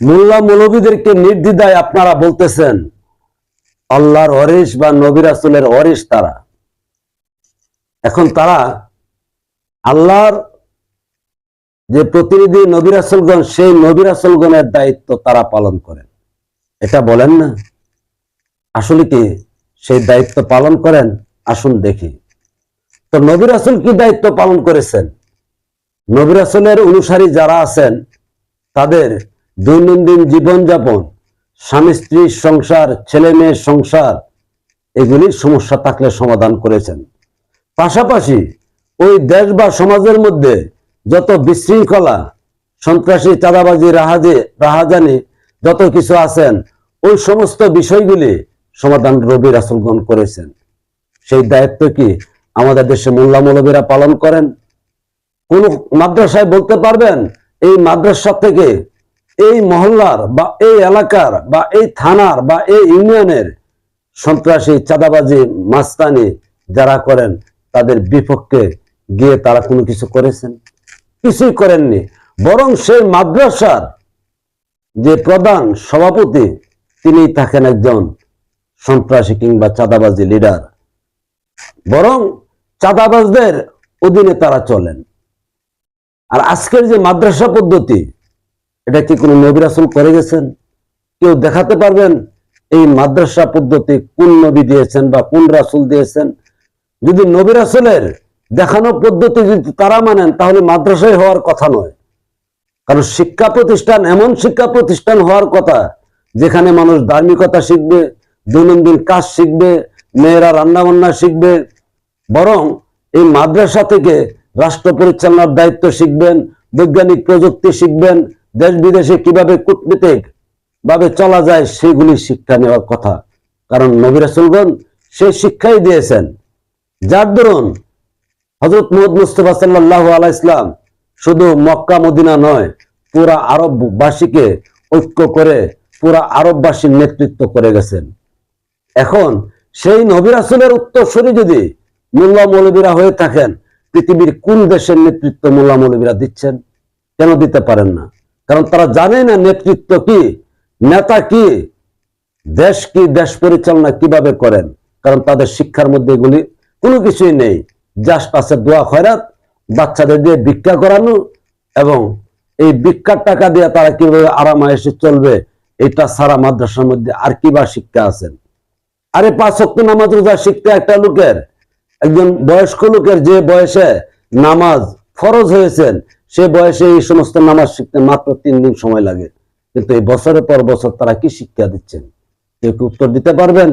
মোল্লা মৌলবীদেরকে নির্দ্বিধায় আপনারা বলতেছেন, আল্লাহর অরিস বা নবির আসলের অরিস তারা। এখন তারা আল্লাহর যে প্রতিনিধি নবির আসলগণ সেই নবির আসলগণের দায়িত্ব তারা পালন করেন। এটা বলেন না। আসলে কি সেই দায়িত্ব পালন করেন? আসুন দেখি। তো নবির আসল কি দায়িত্ব পালন করেছেন? নবির আসলের অনুসারী যারা আছেন, তাদের দৈনন্দিন জীবনযাপন, স্বামী স্ত্রীর সংসার, ছেলে মেয়ের সংসার এগুলির সমস্যা থাকলে সমাধান করেছেন। পাশাপাশি ওই দেশ বা সমাজের মধ্যে যত বিশৃঙ্খলা, সন্ত্রাসী, চাঁদাবাজি, রাহাজে, রাহাজানি যত কিছু আছেন, ওই সমস্ত বিষয়গুলি সমাধান রবি রাসুলগণ করেছেন। সেই দায়িত্ব কি আমাদের দেশে মোল্লা মৌলবীরা পালন করেন? কোন মাদ্রাসায় বলতে পারবেন, এই মাদ্রাসা থেকে এই মহল্লার বা এই এলাকার বা এই থানার বা এই ইউনিয়নের সন্ত্রাসী, চাঁদাবাজি, মাস্তানি যারা করেন, তাদের বিপক্ষে গিয়ে তারা কোনো কিছু করেছেন? কিছুই করেননি। বরং সেই মাদ্রাসার যে প্রধান সভাপতি তিনি থাকেন একজন সন্ত্রাসী কিংবা চাঁদাবাজি লিডার। বরং চাঁদাবাজদের অধীনে তারা চলেন। আর আজকের যে মাদ্রাসা পদ্ধতি এটা কি কোনো নবী রাসুল করে গেছেন? কেউ দেখাতে পারবেন এই মাদ্রাসা পদ্ধতি কোন নবী দিয়েছেন বা কোন রাসুল দিয়েছেন? যদি নবী রাসুলের দেখানো পদ্ধতি যদি তারা মানেন, তাহলে মাদ্রাসায় হওয়ার কথা নয়। কারণ শিক্ষা প্রতিষ্ঠান এমন শিক্ষা প্রতিষ্ঠান হওয়ার কথা, যেখানে মানুষ ধার্মিকতা শিখবে, দৈনন্দিন কাজ শিখবে, মেয়েরা রান্না বান্না শিখবে, বরং এই মাদ্রাসা থেকে রাষ্ট্র পরিচালনার দায়িত্ব শিখবেন, বৈজ্ঞানিক প্রযুক্তি শিখবেন দেশ বিদেশে কীভাবে কূটনীতিক ভাবে চলা যায় সেগুলি শিক্ষা নেওয়ার কথা। কারণ নবিরাসুলগণ সেই শিক্ষাই দিয়েছেন। যার দরুন হজরত মোহাম্মদ মুস্তফা সাল্লাহ আলাই ইসলাম শুধু মক্কা, মদিনা নয়, পুরা আরববাসীকে ঐক্য করে পুরা আরববাসীর নেতৃত্ব করে গেছেন। এখন সেই নবিরাসুলের উত্তরসূরি যদি মোল্লা মৌলবীরা হয়ে থাকেন, পৃথিবীর কোন দেশের নেতৃত্ব মোল্লা মৌলবীরা দিচ্ছেন? কেন দিতে পারেন না? কারণ তারা জানে না নেতৃত্ব কি, নেতা কি, দেশ কি, দেশ পরিচালনা কীভাবে করেন। কারণ তাদের শিক্ষার মধ্যে এগুলি কোনো কিছুই নেই। জাস্ট আছে দোয়া খয়রাত, বাচ্চাদের দিয়ে ভিক্ষা করানো এবং এই ভিক্ষার টাকা দিয়ে তারা কীভাবে আরামায়েসে চলবে, এটা সারা মাদ্রাসার মধ্যে আর কি বা শিক্ষা আছেন আরে পাঁচ শক্ত নামাজ রোজা শিখতে একটা লোকের, একজন বয়স্ক লোকের যে বয়সে নামাজ ফরজ হয়েছেন সে বয়সে এই সমস্ত নামাজ শিখতে মাত্র তিন দিন সময় লাগে। কিন্তু এই বছরের পর বছর তারা কি শিক্ষা দিচ্ছেন? কেউ কি উত্তর দিতে পারবেন?